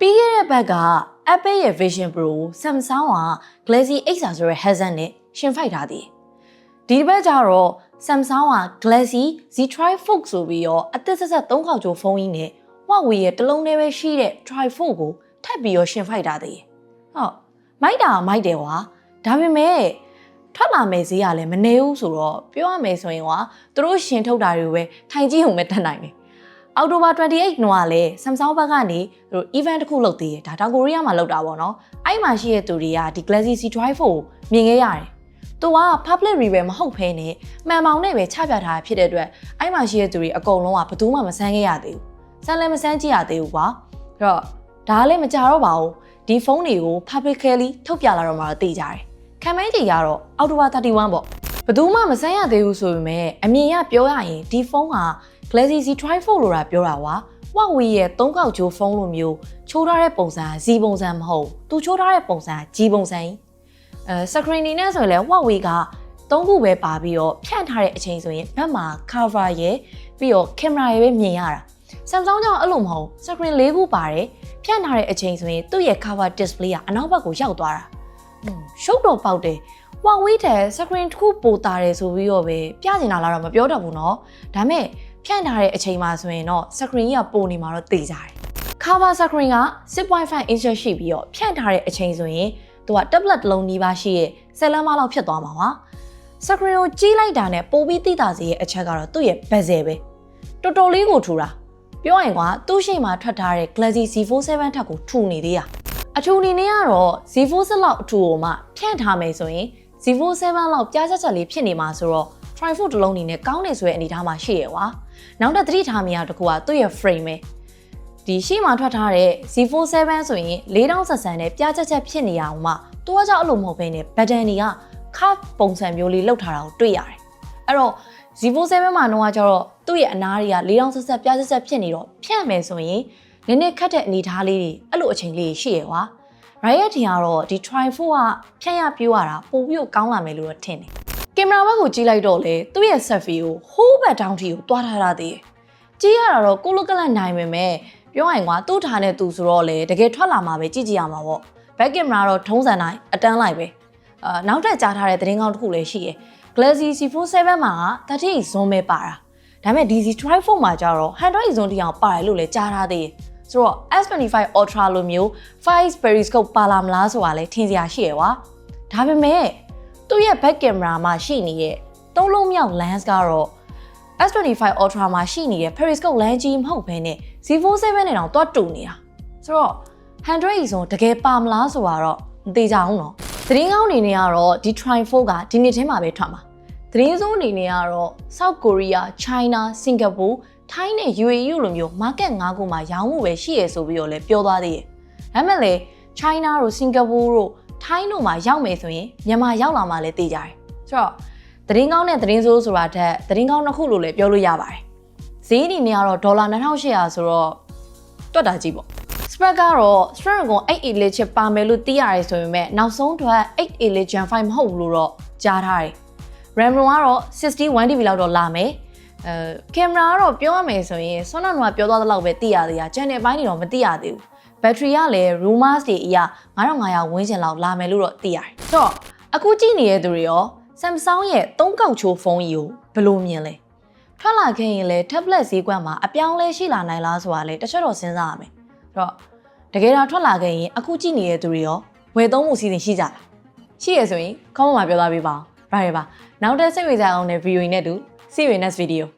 ပြီးခဲ့တဲ့ဘက်က Apple ရဲ့ Vision Pro ကို Samsung က Galaxy X ဆိုတဲ့ headset နဲ့ရှင်ဖိုက်ထားသေးတယ်။ဒီဘက်ကျတော့ Samsung က Galaxy Z Tri-Fold ဆိုပြီးတော့အသက်ဆက်ဆက်၃ခေါက်ကျိုးဖုန်းကြီးနဲ့ Huawei ရဲ့တစ်လုံးလေးပဲရှိတဲ့ Tri-Fold ကိုထပ်ပြီးတော့ရှင်ဖိုက်ထားသေးတယ်။ဟုတ်မိုက်တာကမိုက်တယ်ကွာ။ဒါပေမဲ့ထွက်လာမယ်ဈေးကလည်းမနေဘူးဆိုတော့ပြောရမယ်ဆိုရင်ကွာသူတို့ရှင်ထုတ်တာတွေပဲထိုင်ကြည့်ုံပဲတတ်နိုင်တယ်။ အောက်တိုဘာ28နှောကလည်း Samsung ဘက်ကနေသူတို့ event တစ်ခုလုပ်သေးတယ်ဒါတောင်ကိုရီးယားမှာလုပ်တာပေါ့နော်အဲ့မှာရှိတဲ့သူတွေကဒီ Galaxy C Drive ကိုမြင်ခဲ့ရတယ်သူက public review မဟုတ်ဖ ೇನೆ မှန်ပေါင်နဲ့ပဲချပြထားတာဖြစ်တဲ့အတွက်အဲ့မှာရှိတဲ့သူတွေအကုန်လုံးကဘယ်သူမှမဆန်းခဲ့ရသေးဘူးဆန်းလည်းမဆန်းကြည့်ရသေးဘူးကွာအဲ့တော့ဒါလည်းမကြတော့ပါဘူးဒီဖုန်းတွေကို publicly ထုတ်ပြလာတော့မှတော့သိကြတယ်ခံမိုင်းကြီးကတော့အောက်တိုဘာ31ပေါ့ဘယ်သူမှမဆန်းရသေးဘူးဆိုပေမဲ့အမြင်ရပြောရရင်ဒီဖုန်းဟာ Galaxy Z Tri-Fold လို့တာပြောတာကွာ Huawei ရဲ့သုံးခေါက်ချိုးဖုန်းလိုမျိုးချိုးထားတဲ့ပုံစံက Z ပုံစံမဟုတ်သူချိုးထားတဲ့ပုံစံက G ပုံစံကြီးအဲ screen နေနဲ့ဆိုရင်လည်း Huawei ကသုံးခုပဲပါပြီးတော့ဖြန့်ထားတဲ့အချိန်ဆိုရင်ဘက်မှာ cover ရဲ့ပြီးတော့ camera ရဲ့ပဲမြင်ရတာ Samsung ကြောင့်အဲ့လိုမဟုတ် screen ၄ခုပါတယ်ဖြန့်ထားတဲ့အချိန်ဆိုရင်သူ့ရဲ့ cover display ကအနောက်ဘက်ကိုရောက်သွားတာဟွန်းရှုပ်တော့ပေါက်တယ် Huawei တဲ့ screen တစ်ခုပိုတာတယ်ဆိုပြီးတော့ပဲပြကျင်တာလားတော့မပြောတော့ဘူးเนาะဒါပေမဲ့ ဖြန့်ထားတဲ့အချိန်မှာဆိုရင်တော့ screen ကြီးကပိုနေမှာတော့သိကြတယ် cover screen က6.5 inch ရှိပြီးတော့ဖြန့်ထားတဲ့အချိန်ဆိုရင်သူက tablet တစ်လုံးနီးပါးရှိရဲ့10လမ်းမလောက်ဖြစ်သွားမှာပါ screen ကိုကြီးလိုက်တာနဲ့ပိုပြီးသိတာစီရဲ့အချက်ကတော့သူ့ရဲ့ bezel ပဲတော်တော်လေးကိုထူတာပြောရင်ကွာသူ့ရှိမှထွက်ထားတဲ့ Galaxy Z Fold 7ထက်ကိုထူနေသေးတာအထူအနေနဲ့ကတော့ Z Fold 7လောက်အထူကိုမှဖြန့်ထားမယ်ဆိုရင် Z Fold 7လောက်ပြားချက်ချက်လေးဖြစ်နေမှာဆိုတော့ Tri-Fold တစ်လုံးနေနဲ့ကောင်းတယ်ဆိုတဲ့အနေအထားမှာရှိရကွာနောက်တစ်သတိထားမိရတကူကသူ့ရဲ့ frame ပဲဒီရှေ့မှာထွက်ထားတဲ့ Z47 ဆိုရင်4000ဆက်ဆန်နဲ့ပြားချက်ချက်ဖြစ်နေရအောင်မှသူကကြောင့်အဲ့လိုမဟုတ်ဘဲနဲ့ button တွေက curve ပုံစံမျိုးလေးလောက်ထားတာကိုတွေ့ရတယ်အဲ့တော့ Z47 မှာတော့ကျတော့သူ့ရဲ့အနားတွေက4000ဆက်ဆက်ပြားချက်ချက်ဖြစ်နေတော့ဖြန့်မယ်ဆိုရင်နည်းနည်းခတ်တဲ့အနေအထားလေးတွေအဲ့လိုအချိန်လေးရှိရကွာ Riot ထင်ကတော့ဒီ Tri4 ကဖြန့်ရပြိုးရတာပိုပြီးတော့ကောင်းလာမယ်လို့တော့ထင်တယ် ကင်မရာဘက်ကိုကြည့်လိုက်တော့လေသူ့ရဲ့ selfie ကို whole back down ထိကိုတွားထားတာသေးတယ်ကြည့်ရတာတော့ကိုလိုကလတ်နိုင်ပေမဲ့ပြောရရင်ကွာသူ့ထားတဲ့သူဆိုတော့လေတကယ်ထွက်လာမှာပဲကြည့်ကြည့်ရမှာပေါ့ back camera တော့ထုံးစံတိုင်းအတန်းလိုက်ပဲအာနောက်ထပ်ကြားထားတဲ့သတင်းကောင်းတစ်ခုလည်းရှိရယ် Galaxy C47 မှာက30 zoom ပဲပါတာဒါပေမဲ့ DC Tri4 မှာကျတော့100 zoom တိအောင်ပါတယ်လို့လည်းကြားထားသေးတယ်ဆိုတော့ S25 Ultra လိုမျိုး 5 periscope ပါလာမလားဆိုတာလည်းထင်စရာရှိရယ်ကွာဒါပေမဲ့ သူ့ရဲ့ back camera မှာရှိနေတဲ့သုံးလုံးမြောက် lens ကတော့ S25 Ultra မှာရှိနေတဲ့ periscope lens ကြီးမဟုတ်ဘဲနဲ့ Z47 နဲ့တောင်တွတ်တူနေတာဆိုတော့100 E ဆိုတကယ်ပါမလားဆိုတော့မသေးကြဘူးနော်သတင်းကောင်းအနေနဲ့ကတော့ဒီ Trine 4ကဒီနှစ်ထဲမှာပဲထွက်မှာသတင်းစိုးအနေနဲ့ကတော့ South Korea, China, Singapore, ထိုင်းနဲ့ UAE လိုမျိုး market ၅ခုမှာရောင်းမှုပဲရှိရဆိုပြီးတော့လည်းပြောသွားသေးတယ်ဒါမှမဟုတ် China တို့ Singapore တို့ ထိုင်းတို့မှာရောက်မယ်ဆိုရင်မြန်မာရောက်လာမှလည်းသိကြတယ်။ဆိုတော့သတင်းကောင်းနဲ့သတင်းဆိုးဆိုတာထက်သတင်းကောင်းတစ်ခုလို့လည်းပြောလို့ရပါတယ်။ဈေးအနေနဲ့ကတော့ဒေါ်လာ2800ဆိုတော့တွက်တာကြီးပေါ့။ spread ကတော့ Snapdragon 8 Elite chip ပါမယ်လို့သိရတယ်ဆိုပေမဲ့နောက်ဆုံးထွက်8 Elite Gen 5မဟုတ်ဘူးလို့တော့ကြားထားတယ်။ RAM ကတော့ 61 1TB လောက်တော့လာမယ်။အဲကင်မရာကတော့ပြောရမယ်ဆိုရင်ဆွမ်းနာကပြောသွားတဲ့လောက်ပဲသိရသေးတာ။ channel ဘိုင်းတွေတော့မသိရသေးဘူး။ battery ကလည်း rumors တွေအရ9500ဝန်းကျင်လောက်လာမယ်လို့တော့သိရတယ်။ဆိုတော့အခုကြည့်နေတဲ့သူတွေရော Samsung ရဲ့3កောက်ချိုးဖုန်းကြီးကိုဘယ်လိုမြင်လဲ။ထွက်လာခဲ့ရင်လည်း tablet ဈေးကွက်မှာအပြောင်းလဲရှိလာနိုင်လားဆိုတာလည်းတစ်ချက်တော့စဉ်းစားရမယ်။အဲ့တော့တကယ်တော့ထွက်လာခဲ့ရင်အခုကြည့်နေတဲ့သူတွေရောဝယ်သုံးမှုစီစဉ်ရှိကြလား။ရှိရဆိုရင် comment မှာပြောသားပေးပါဦး။ right ပါ။နောက်တဲ့စိတ်ဝင်စားအောင်တဲ့ video နဲ့တူ see you in next video